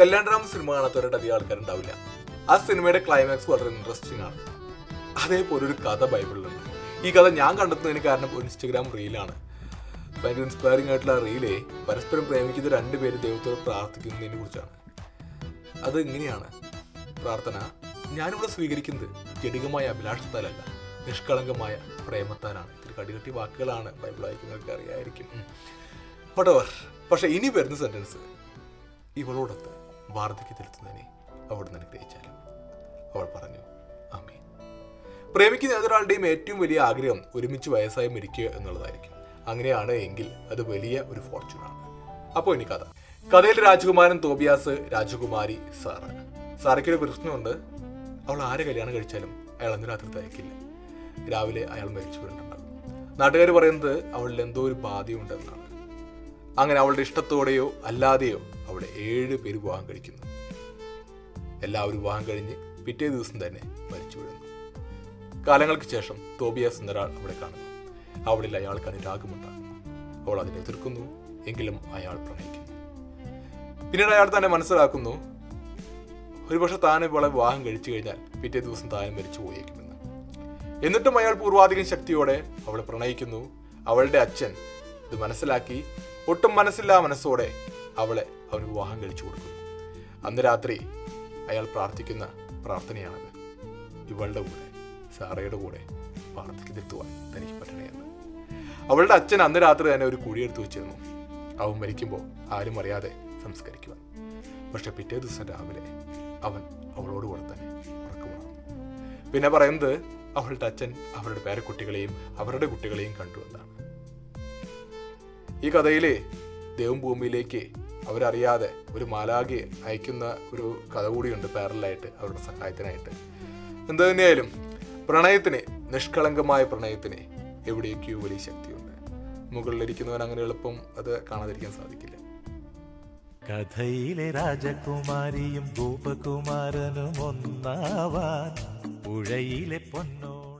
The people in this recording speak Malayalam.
കല്യാണരാമ സിനിമ കാണാത്തവരുടെ അധികം ആൾക്കാരുണ്ടാവില്ല. ആ സിനിമയുടെ ക്ലൈമാക്സ് വളരെ ഇൻട്രസ്റ്റിംഗ് ആണ്. അതേപോലെ ഒരു കഥ ബൈബിളിലുണ്ട്. ഈ കഥ ഞാൻ കണ്ടെത്തുന്നതിന് കാരണം ഒരു ഇൻസ്റ്റഗ്രാം റീലാണ് ഭയങ്കര ഇൻസ്പയറിംഗ് ആയിട്ടുള്ള ആ റീലേ പരസ്പരം പ്രേമിക്കുന്ന രണ്ട് പേര് ദൈവത്തോട് പ്രാർത്ഥിക്കുന്നതിനെ കുറിച്ചാണ്. അത് ഇങ്ങനെയാണ് പ്രാർത്ഥന. ഞാനിവിടെ സ്വീകരിക്കുന്നത് ജടികമായ അഭിലാഷത്താലല്ല നിഷ്കളങ്കമായ പ്രേമത്താലാണ്. ഇത്തിരി കടികട്ടി വാക്കുകളാണ് ബൈബിൾ വായിക്കുന്നവർക്ക് അറിയായിരിക്കും വട്ടവർ പക്ഷേ ഇനി വരുന്ന സെന്റൻസ് ഇവളോടൊത്ത് വാർദ്ധക്യത്തിലെത്തുന്നതിനെ അവിടുന്ന് അനുഗ്രഹിച്ചാലും. അവൾ പറഞ്ഞു അമ്മേ പ്രേമിക്കുന്ന ഏതൊരാളുടെയും ഏറ്റവും വലിയ ആഗ്രഹം ഒരുമിച്ച് വയസ്സായി മരിക്കുക എന്നുള്ളതായിരിക്കും. അങ്ങനെയാണ് എങ്കിൽ അത് വലിയ ഒരു ഫോർച്യൂണാണ് അപ്പോൾ ഇനി കഥ. കഥയിൽ രാജകുമാരൻ തോബിയാസ് രാജകുമാരി സാറ. സാറയ്ക്കൊരു പ്രശ്നമുണ്ട്. അവൾ ആരെ കല്യാണം കഴിച്ചാലും അയാൾ അന്ന് രാത്രി തയ്ക്കില്ല. രാവിലെ അയാൾ മരിച്ചു വീണിട്ടുണ്ടാകും നാട്ടുകാർ പറയുന്നത് അവളിൽ എന്തോ ഒരു ബാധയുണ്ടെന്നാണ് അങ്ങനെ അവളുടെ ഇഷ്ടത്തോടെയോ അല്ലാതെയോ അവിടെ ഏഴ് പേര് വിവാഹം കഴിക്കുന്നു. എല്ലാവരും വിവാഹം കഴിഞ്ഞ് പിറ്റേ ദിവസം തന്നെ മരിച്ചു വീഴുന്നു. കാലങ്ങൾക്ക് ശേഷം തോബിയാസ് എന്നൊരാൾ അവിടെ കാണുന്നു. അവളിൽ അയാൾക്ക് അനുരാഗമുണ്ടാകുന്നു അവൾ അതിനെ എതിർക്കുന്നു എങ്കിലും അയാൾ പ്രണയിക്കുന്നു. പിന്നീട് അയാൾ തന്നെ മനസ്സിലാക്കുന്നു ഒരുപക്ഷെ താൻ ഇവളെ വിവാഹം കഴിച്ചു കഴിഞ്ഞാൽ പിറ്റേ ദിവസം താനും മരിച്ചു പോയേക്കുമെന്ന്. എന്നിട്ടും അയാൾ പൂർവാധികം ശക്തിയോടെ അവളെ പ്രണയിക്കുന്നു. അവളുടെ അച്ഛൻ ഇത് മനസ്സിലാക്കി ഒട്ടും മനസ്സില്ലാ മനസ്സോടെ അവളെ അവന് വിവാഹം കഴിച്ചു കൊടുക്കുന്നു. അന്ന് രാത്രി അയാൾ പ്രാർത്ഥിക്കുന്ന പ്രാർത്ഥനയാണത്. ഇവളുടെ കൂടെ സാറയുടെ കൂടെ പ്രാർത്ഥിക്കുന്നെത്തുവാൻ തനിക്ക് പറ്റണേ അവളുടെ അച്ഛൻ അന്ന് രാത്രി തന്നെ ഒരു കുഴിയെടുത്ത് വെച്ചിരുന്നു. അവൻ മരിക്കുമ്പോൾ ആരും അറിയാതെ സംസ്കരിക്കുവാൻ. പക്ഷെ പിറ്റേ ദിവസം രാവിലെ അവൻ അവളോട് കൂടെ തന്നെ ഉറക്കമുണർന്നു. പിന്നെ പറയുന്നത് അവളുടെ അച്ഛൻ അവരുടെ പേരക്കുട്ടികളെയും അവരുടെ കുട്ടികളെയും കണ്ടു എന്നാണ്. ഈ കഥയിലെ ദൈവം ഭൂമിയിലേക്ക് അവരറിയാതെ ഒരു മാലാകെ അയക്കുന്ന ഒരു കഥ കൂടിയുണ്ട് പാരലായിട്ട് അവരുടെ സഹായത്തിനായിട്ട്. എന്ത് തന്നെയായാലും പ്രണയത്തിന് നിഷ്കളങ്കമായ പ്രണയത്തിന് എവിടെയൊക്കെയോ വലിയ ശക്തിയുണ്ട്. മുകളിലിരിക്കുന്നവൻ അങ്ങനെ എളുപ്പം അത് കാണാതിരിക്കാൻ സാധിക്കില്ല. കഥയിലെ രാജകുമാരിയും ഗോപകുമാരനും ഒന്നാവാൻ പുഴയിലെ പൊന്നോ